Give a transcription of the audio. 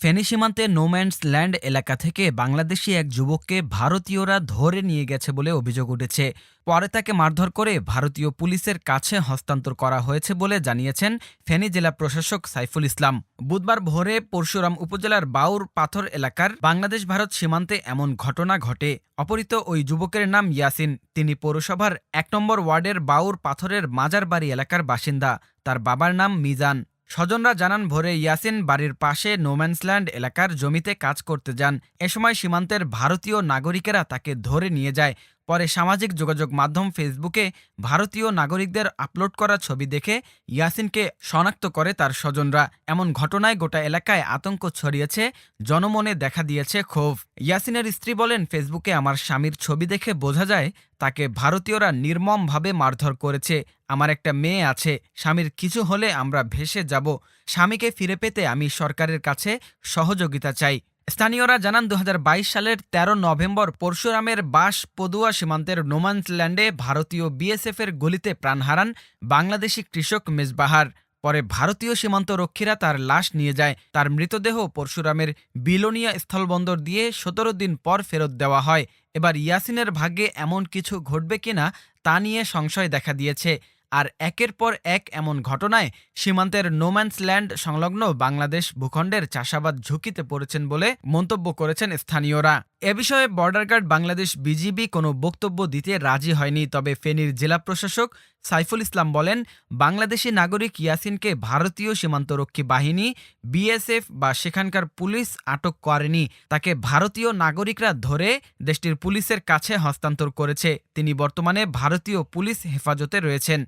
ফেনী সীমান্তে নোম্যান্ডস ল্যান্ড এলাকা থেকে বাংলাদেশি এক যুবককে ভারতীয়রা ধরে নিয়ে গেছে বলে অভিযোগ উঠেছে। পরে তাকে মারধর করে ভারতীয় পুলিশের কাছে হস্তান্তর করা হয়েছে বলে জানিয়েছেন ফেনী জেলা প্রশাসক সাইফুল ইসলাম। বুধবার ভোরে পরশুরাম উপজেলার বাউর পাথর এলাকার বাংলাদেশ ভারত সীমান্তে এমন ঘটনা ঘটে। অপহৃত ওই যুবকের নাম ইয়াসিন। তিনি পৌরসভার এক নম্বর ওয়ার্ডের বাউর পাথরের মাজারবাড়ি এলাকার বাসিন্দা। তার বাবার নাম মিজান। স্বজনরা জানান, ভোরে ইয়াসিন বাড়ির পাশে নোম্যান্সল্যান্ড এলাকার জমিতে কাজ করতে যান। এ সময় সীমান্তের ভারতীয় নাগরিকেরা তাকে ধরে নিয়ে যায়। পরে সামাজিক যোগাযোগ মাধ্যম ফেসবুকে ভারতীয় নাগরিকদের আপলোড করা ছবি দেখে ইয়াসিনকে শনাক্ত করে তার স্বজনরা। এমন ঘটনায় গোটা এলাকায় আতঙ্ক ছড়িয়েছে, জনমনে দেখা দিয়েছে ক্ষোভ। ইয়াসিনের স্ত্রী বলেন, ফেসবুকে আমার স্বামীর ছবি দেখে বোঝা যায়, তাকে ভারতীয়রা নির্মমভাবে মারধর করেছে। আমার একটা মেয়ে আছে, স্বামীর কিছু হলে আমরা ভেসে যাব। স্বামীকে ফিরে পেতে আমি সরকারের কাছে সহযোগিতা চাই। স্থানীয়রা জানান দু হাজার বাইশ সালের ১৩ নভেম্বর পরশুরামের বাস পদুয়া সীমান্তের নোমান্সল্যান্ডে ভারতীয় বিএসএফের গুলিতে প্রাণ হারান বাংলাদেশি কৃষক মেজবাহার। পরে ভারতীয় সীমান্ত রক্ষীরা তার লাশ নিয়ে যায়। তার মৃতদেহ পরশুরামের বিলোনিয়া স্থলবন্দর দিয়ে সতেরো দিন পর ফেরত দেওয়া হয়। এবার ইয়াসিনের ভাগ্যে এমন কিছু ঘটবে কিনা তা নিয়ে সংশয় দেখা দিয়েছে। আর একের পর এক এমন ঘটনায় সীমান্তের নোম্যান্সল্যান্ড সংলগ্ন বাংলাদেশ ভূখণ্ডের চাষাবাদ ঝুঁকিতে পড়েছেন বলে মন্তব্য করেছেন স্থানীয়রা। এ বিষয়ে বর্ডার গার্ড বাংলাদেশ বিজিবি কোনো বক্তব্য দিতে রাজি হয়নি, তবে ফেনীর জেলা প্রশাসক সাইফুল ইসলাম বলেন, বাংলাদেশি নাগরিক ইয়াসিনকে ভারতীয় সীমান্তরক্ষী বাহিনী বিএসএফ বা সেখানকার পুলিশ আটক করেনি। তাকে ভারতীয় নাগরিকরা ধরে দেশটির পুলিশের কাছে হস্তান্তর করেছে। তিনি বর্তমানে ভারতীয় পুলিশ হেফাজতে রয়েছেন।